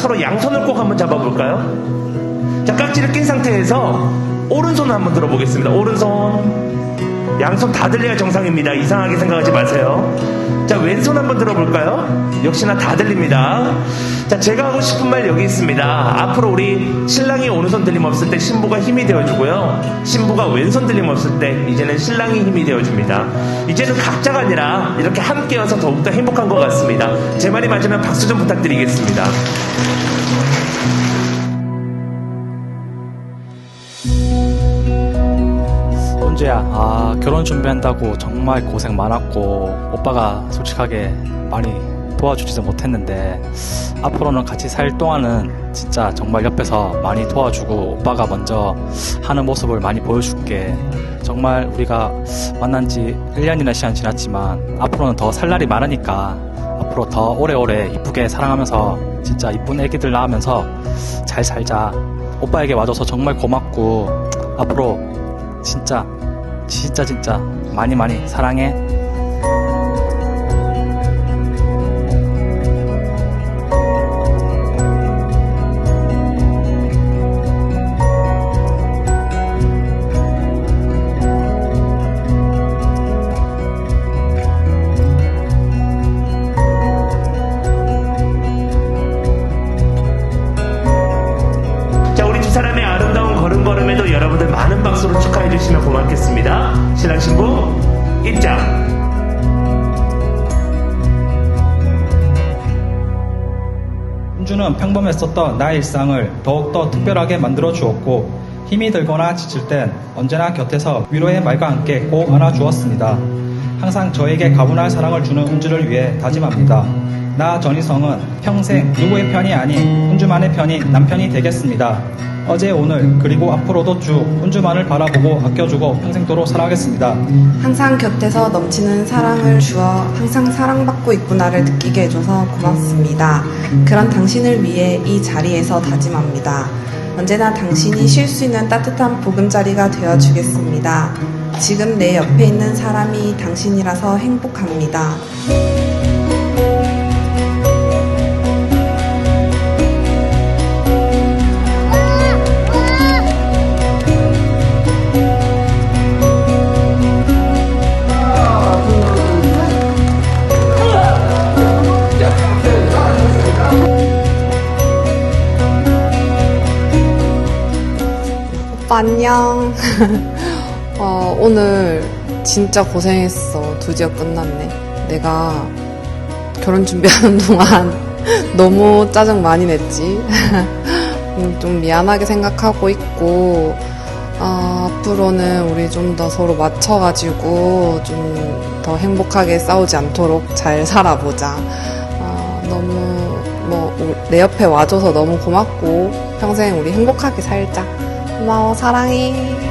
서로 양손을 꼭 한번 잡아볼까요? 자, 깍지를 낀 상태에서 오른손을 한번 들어보겠습니다. 오른손. 양손 다 들려야 정상입니다. 이상하게 생각하지 마세요. 자, 왼손 한번 들어볼까요? 역시나 다 들립니다. 자, 제가 하고 싶은 말 여기 있습니다. 앞으로 우리 신랑이 오른손 들림 없을 때 신부가 힘이 되어주고요. 신부가 왼손 들림 없을 때 이제는 신랑이 힘이 되어줍니다. 이제는 각자가 아니라 이렇게 함께여서 더욱더 행복한 것 같습니다. 제 말이 맞으면 박수 좀 부탁드리겠습니다. 은주야, 아, 결혼 준비한다고 정말 고생 많았고, 오빠가 솔직하게 많이 도와주지도 못했는데, 앞으로는 같이 살 동안은 진짜 정말 옆에서 많이 도와주고, 오빠가 먼저 하는 모습을 많이 보여줄게. 정말 우리가 만난 지 1년이나 시간 지났지만, 앞으로는 더 살 날이 많으니까, 앞으로 더 오래오래 이쁘게 사랑하면서, 진짜 이쁜 애기들 낳으면서 잘 살자. 오빠에게 와줘서 정말 고맙고, 앞으로 진짜 진짜 진짜 많이 많이 사랑해. 신랑 신부 입장. 은주는 평범했었던 나의 일상을 더욱더 특별하게 만들어 주었고 힘이 들거나 지칠 땐 언제나 곁에서 위로의 말과 함께 꼭 안아 주었습니다. 항상 저에게 가분할 사랑을 주는 은주를 위해 다짐합니다. 나 전희성은 평생 누구의 편이 아닌 은주만의 편인 남편이 되겠습니다. 어제 오늘 그리고 앞으로도 쭉 은주만을 바라보고 아껴주고 평생도록 사랑하겠습니다. 항상 곁에서 넘치는 사랑을 주어 항상 사랑받고 있구나를 느끼게 해줘서 고맙습니다. 그런 당신을 위해 이 자리에서 다짐합니다. 언제나 당신이 쉴 수 있는 따뜻한 보금자리가 되어 주겠습니다. 지금 내 옆에 있는 사람이 당신이라서 행복합니다. 안녕. 어, 오늘 진짜 고생했어. 드디어 끝났네. 내가 결혼 준비하는 동안 너무 짜증 많이 냈지. 음, 좀 미안하게 생각하고 있고, 아, 앞으로는 우리 좀 더 서로 맞춰가지고 좀 더 행복하게 싸우지 않도록 잘 살아보자. 아, 너무 뭐 내 옆에 와줘서 너무 고맙고 평생 우리 행복하게 살자. 고마워 사랑해.